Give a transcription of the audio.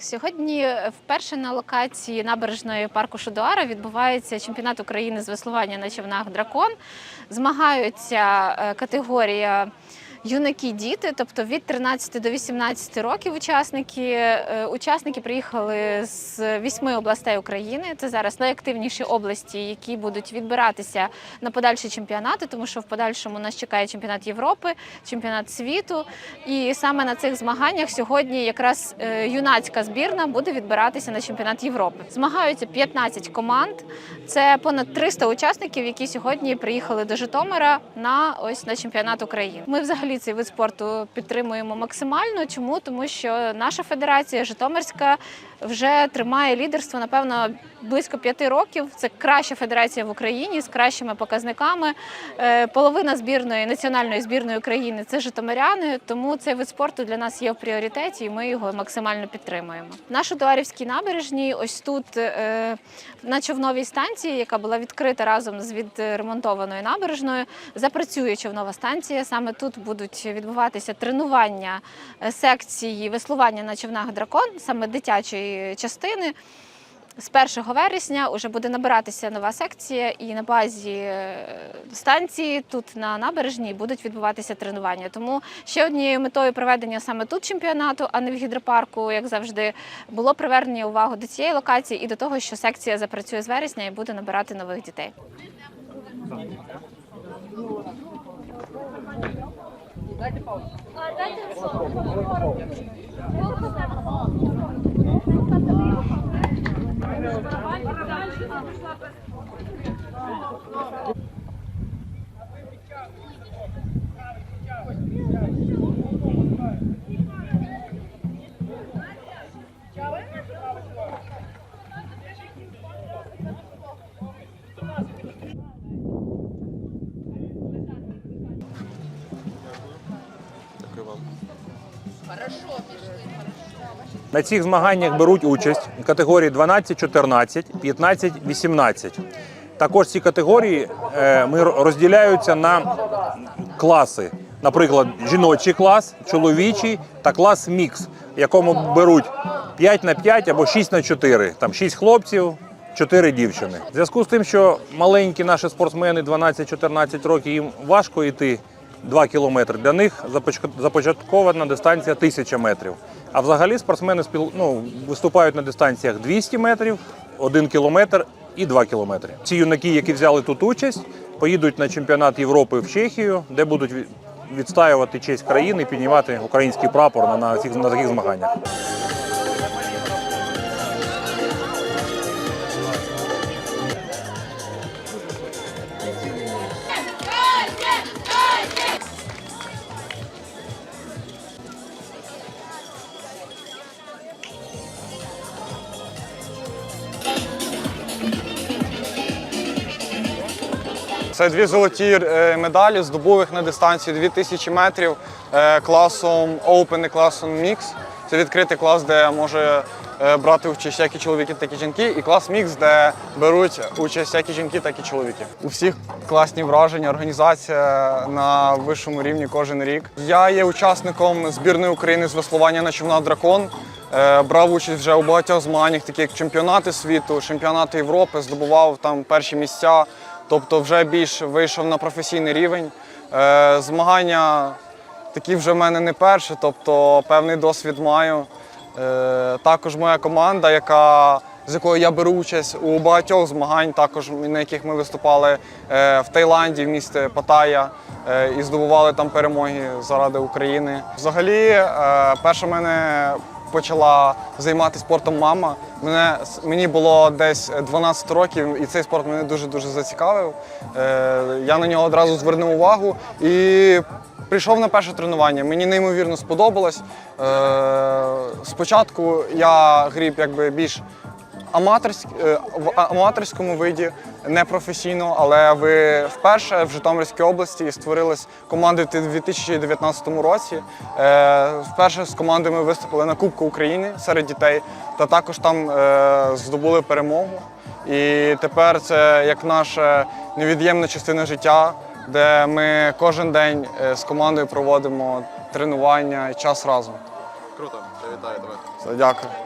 Сьогодні вперше на локації набережної парку Шудуара відбувається чемпіонат України з веслування на човнах Дракон. Змагаються е, категорія юнаки діти, тобто від 13 до 18 років учасники. Е, Учасники приїхали з вісьми областей України. Це зараз найактивніші області, які будуть відбиратися на подальші чемпіонати, тому що в подальшому нас чекає чемпіонат Європи, чемпіонат світу. І саме на цих змаганнях сьогодні якраз е, юнацька збірна буде відбиратися на чемпіонат Європи. Змагаються 15 команд. Це понад 300 учасників, які сьогодні приїхали до Житомира на ось на чемпіонат України. Ми взагалі цей вид спорту підтримуємо максимально. Чому? Тому що наша федерація Житомирська вже тримає лідерство, напевно, близько п'яти років. Це краща федерація в Україні з кращими показниками. Е, Половина збірної національної збірної України це житомиряни. Тому цей вид спорту для нас є в пріоритеті, і ми його максимально підтримуємо. На Шудуарівській набережній, ось тут е, на човновій станції, яка була відкрита разом з відремонтованою набережною, запрацює човнова станція. Саме тут будуть відбуватися тренування е, секції веслування на човнах дракон, саме дитячої частини. З 1 вересня вже буде набиратися нова секція, і на базі е, станції тут на набережній будуть відбуватися тренування. Тому ще однією метою проведення саме тут чемпіонату, а не в гідропарку, як завжди, було привернення увагу до цієї локації і до того, що секція запрацює з вересня і буде набирати нових дітей. Дякую На цих змаганнях беруть участь категорії 12-14, 15-18. Також ці категорії е, ми розділяються на класи. Наприклад, жіночий клас, чоловічий та клас мікс, в якому беруть 5 на 5 або 6 на 4. Там 6 хлопців, 4 дівчини. В зв'язку з тим, що маленькі наші спортсмени 12-14 років, їм важко йти 2 кілометри. Для них започаткована дистанція 1000 метрів. А взагалі спортсмени спіл- ну, виступають на дистанціях 200 метрів, 1 кілометр і 2 кілометри. Ці юнаки, які взяли тут участь, поїдуть на чемпіонат Європи в Чехію, де будуть від- відстаювати честь країни, піднімати український прапор на, на, на таких змаганнях. Це дві золоті е, медалі, здобув їх на дистанції 2000 метрів е, класом Open і класом Mix. Це відкритий клас, де може е, брати участь як і чоловіки, так і жінки, і клас Mix, де беруть участь як і жінки, так і чоловіки. У всіх класні враження, організація на вищому рівні кожен рік. Я є учасником збірної України з веслування на човна Дракон. Брав участь вже у багатьох змаганнях, такі як чемпіонати світу, чемпіонати Європи, здобував там перші місця, тобто вже більш вийшов на професійний рівень. Е, Змагання такі вже в мене не перші, тобто певний досвід маю. Е, Також моя команда, яка, з якою я беру участь у багатьох змагань, також на яких ми виступали е, в Таїланді, в місті Паттайя, і здобували там перемоги заради України. Взагалі, перша мене почала займатися спортом мама. Мене, мені було десь 12 років, і цей спорт мене дуже-дуже зацікавив. Е, я на нього одразу звернув увагу і прийшов на перше тренування. Мені неймовірно сподобалось. Е, спочатку я гріб якби більш аматорськ, е, в аматорському виді, не професійно, але ви вперше в Житомирській області створилась команда в 2019 році. Е, Вперше з командою ми виступили на Кубку України серед дітей, та також там е, здобули перемогу. І тепер це як наша невід'ємна частина життя, де ми кожен день з командою проводимо тренування і час разом. Круто, я вітаю тебе. Все, Дякую.